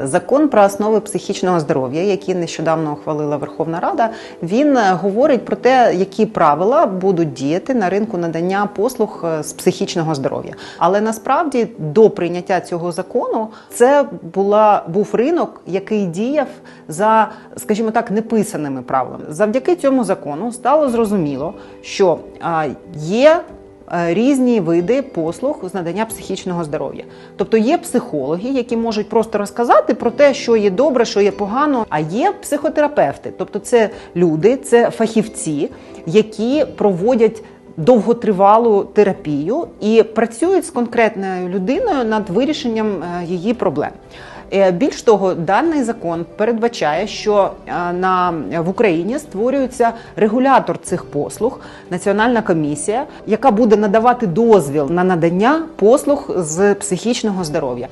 Закон про основи психічного здоров'я, який нещодавно ухвалила Верховна Рада, він е, говорить про те, які правила будуть діяти на ринку надання послуг е, з психічного здоров'я. Але насправді до прийняття цього закону це була був ринок, який діяв за, скажімо так, неписаними правилами. Завдяки цьому закону стало зрозуміло, що є різні види послуг з надання психічного здоров'я. Тобто є психологи, які можуть просто розказати про те, що є добре, що є погано. А є психотерапевти, тобто це люди, це фахівці, які проводять. Довготривалу терапію і працюють з конкретною людиною над вирішенням е, її проблем. Е, Більш того, даний закон передбачає, що е, на в Україні створюється регулятор цих послуг, національна комісія, яка буде надавати дозвіл на надання послуг з психічного здоров'я.